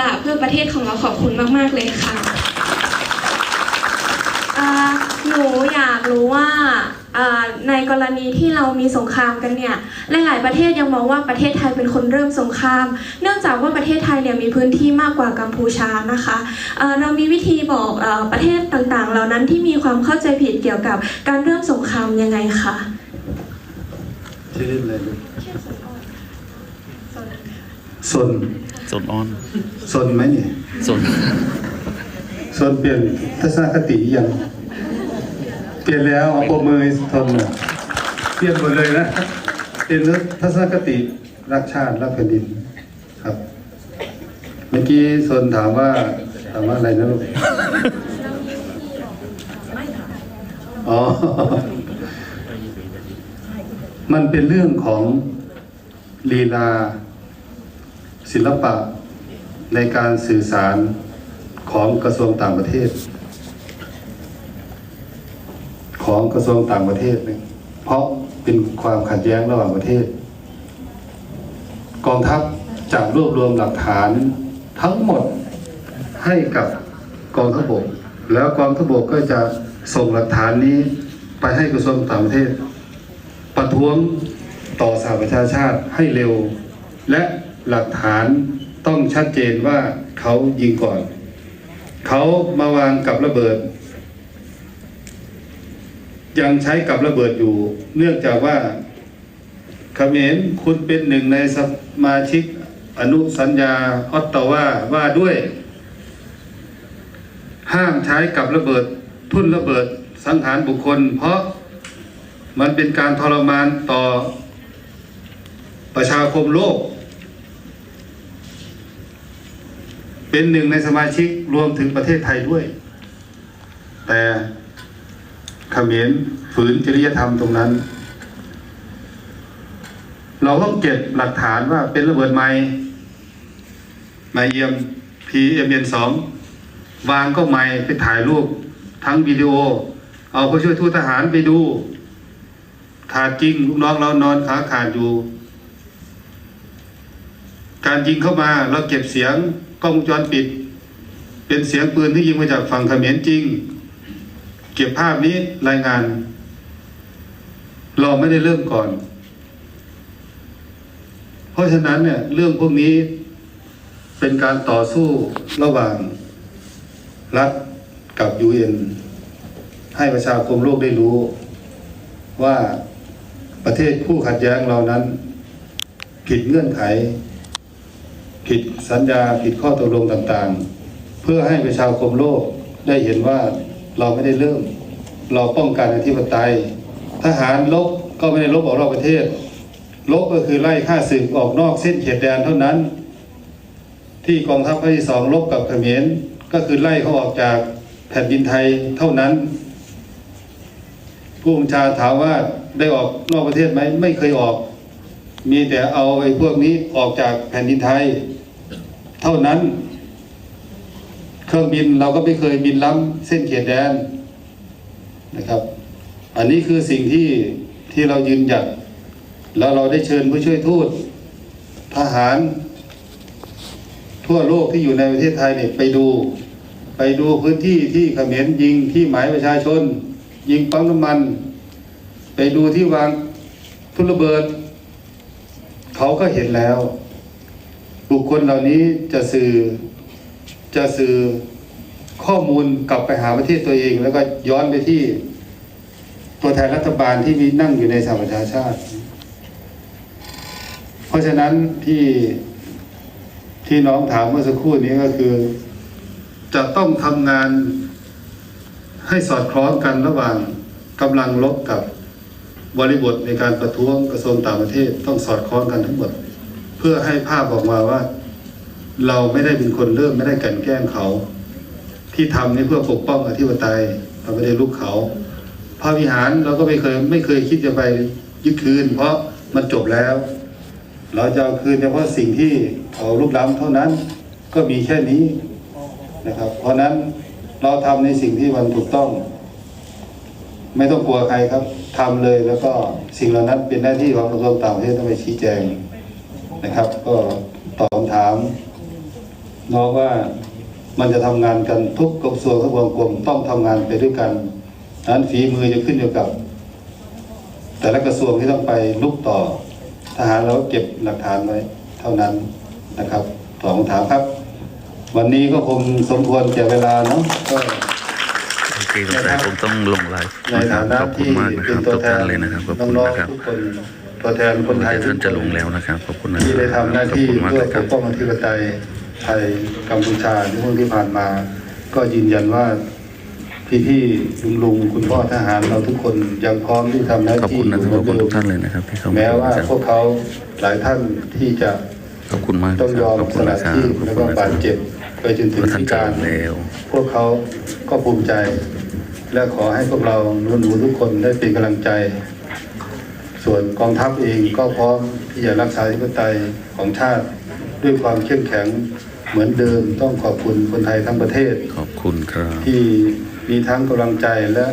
ละเพื่อประเทศของเราขอบคุณมาก ๆ เลยค่ะอ่าหนูอยากรู้ว่าอ่าในกรณีที่เรามีสงครามกันเนี่ย หลาย ๆ ประเทศยังมองว่าประเทศไทยเป็นคนเริ่มสงคราม เนื่องจากว่าประเทศไทยเนี่ยมีพื้นที่มากกว่ากัมพูชานะคะเอ่อเรามีวิธีบอกเออประเทศต่าง ๆ เหล่านั้นที่มีความเข้าใจผิดเกี่ยวกับการเริ่มสงครามยังไงคะชื่อเล่นอะไรลูกสน สนออนสนไหมเนี่ยสนสนเปลี่ยนทัศนคติยัง เปลี่ยนแล้วเอาปมมือทนน่ะเปลี่ยนหมดเลยนะเปลี่ยนทัศนคติรักชาติรักแผ่นดินครับ เมื่อกี้สนถามว่าถามว่าอะไรนะลูกอ๋อ มันเป็นเรื่องของลีลา ศิลปะในการสื่อสารของกระทรวงต่างประเทศ ของกระทรวงต่างประเทศเนี่ยเพราะเป็นความขัดแย้งระหว่างประเทศ กองทัพจะรวบรวมหลักฐานทั้งหมดให้กับกองทัพบก แล้วกองทัพบกก็จะส่งหลักฐานนี้ไปให้กระทรวงต่างประเทศ ประท้วงต่อสหประชาชาติให้เร็ว และ หลักฐานต้องชัดเจนว่าเขายิงก่อน เขามาวางกับระเบิด ยังใช้กับระเบิดอยู่ เนื่องจากว่าเขมรคุณเป็นหนึ่งในสมาชิกอนุสัญญาออตตาวาว่าด้วย ห้ามใช้กับระเบิดทุ่นระเบิดสังหารบุคคล เพราะมันเป็นการทรมานต่อประชาคมโลก เป็นหนึ่งในสมาชิกรวมถึงประเทศไทยด้วย แต่เขมรฝืนจริยธรรมตรงนั้น เราต้องเก็บหลักฐานว่าเป็นระเบิดไม้ไมเยี่ยม PMN สองวางก็ไม้ไปถ่ายรูปทั้งวิดีโอ เอาผู้ช่วยทูตทหารไปดู ขาดจริงลูกน้องเรานอนขาขาดอยู่ การยิงเข้ามาเราเก็บเสียงกล้องวงจรปิด เป็นเสียงปืนที่ยิงมาจากฝั่งเขมรจริง เก็บภาพนี้รายงาน เราไม่ได้เริ่มก่อน เพราะฉะนั้นเนี่ยเรื่องพวกนี้เป็นการต่อสู้ระหว่างรัฐกับยูเอ็นให้ประชาคมโลกได้รู้ว่าประเทศคู่ขัดแย้งเรานั้นผิดเงื่อนไข ผิดสัญญาผิดข้อตกลงต่างๆ เพื่อให้ประชาคมโลกได้เห็นว่าเราไม่ได้เริ่ม เราป้องกันอธิปไตย ทหารลบก็ไม่ได้ลบออกนอกประเทศ ลบก็คือไล่ฆ่าศึกออกนอกเส้นเขตแดนเท่านั้น ที่กองทัพภาคที่สองลบกับเขมรก็คือไล่เขาออกจากแผ่นดินไทยเท่านั้น ผู้บัญชาถามว่าได้ออกนอกประเทศไหมไม่เคยออก มีแต่เอาไอ้พวกนี้ออกจากแผ่นดินไทย เท่านั้น เครื่องบินเราก็ไม่เคยบินล้ำเส้นเขตแดนนะครับ อันนี้คือสิ่งที่ที่เรายืนหยัดแล้วเราได้เชิญผู้ช่วยทูตทหาร ทั่วโลกที่อยู่ในประเทศไทยเนี่ยไปดู ไปดูพื้นที่ที่เขมรยิงที่หมายประชาชน ยิงปั๊มน้ำมัน ไปดูที่วางทุนระเบิด เขาก็เห็นแล้ว บุคคลเหล่านี้จะสื่อจะสื่อข้อมูลกลับไปหาประเทศตัวเอง แล้วก็ย้อนไปที่ ตัวแทนรัฐบาลที่มีนั่งอยู่ในสหประชาชาติ เพราะฉะนั้นที่ที่น้องถามเมื่อสักครู่นี้ก็คือ จะต้องทำงานให้สอดคล้องกันระหว่างกำลังลบกับ บริบทในการประท้วงกระทรวงต่างประเทศต้องสอดคล้องกันทั้งหมด เพื่อให้ภาพออกมาว่า เราไม่ได้เป็นคนเริ่มไม่ได้กันแกล้งเขา ที่ทำนี่เพื่อปกป้องอธิปไตยเราไม่ได้ลุกเขาพระวิหารเราก็ไม่เคยไม่เคยคิดจะไปยึดคืน เพราะมันจบแล้ว เราจะเอาคืนเฉพาะสิ่งที่เขาลุกล้ำเท่านั้นก็มีแค่นี้นะครับ เพราะนั้นเราทำในสิ่งที่มันถูกต้อง ไม่ต้องกลัวใครครับทำเลยแล้วก็สิ่งเหล่านั้นเป็นหน้าที่ของกระทรวงต่างประเทศต้องไปชี้แจงนะครับ ก็ตอบคำถามเนาะว่ามันจะทำงานกันทุกกระทรวงทุกวงกลมต้องทำงานไปด้วยกันดังนั้นฝีมือจะขึ้นอยู่กับ แต่ละกระทรวงที่ต้องไปลุกต่อทหารเราเก็บหลักฐานไว้เท่านั้นนะครับตอบคำถามครับ วันนี้ก็คงสมควรแก่เวลาเนาะ เคสงสัยผมต้องลงไลฟ์ในนะครัฐาบนะขอบคุณที่มากนะคเป็รันบตัวทุกแทท่านนเลยนะครับขอบคุณน้องนะครับๆทุกคนตัวแทนคนไทยท่านจะลงแล้วนะครับขอบคุณนะคที่ได้รับทำหน้าขอบที่คุณมากเพื่อนะคปรับ กป้องอธิปไตยไทยกัมพูชาในช่วงที่ผ่านมา ก็ยืนยันว่าพี่ๆลุงลุงๆคุณพ่อทหารเราทุกคนยังพร้อมที่ทำหน้าขอบที่คุณนะครับเหขมือบอนคุณเดิทุมกท่านเลยนะครับที่เข้ามาแม้ดูว่านะครับพวกเขาหลายท่านที่จะขอบคุณมากต้องยอมขอบสคุณละนะครับชีพขอบแล้วคุก็ณนะคบารับดเจ็บไปจนถึงว่าท่านพิจะการลงแล้ว พวกเขาก็ภูมิใจ และขอให้พวกเราหนูๆทุกคนได้เป็นกำลังใจ ส่วนกองทัพเองก็พร้อมที่จะรักษาธิปไตยของชาติ ด้วยความเข้มแข็งเหมือนเดิมต้องขอบคุณคนไทยทั้งประเทศขอบคุณครับ ที่มีทั้งกำลังใจและ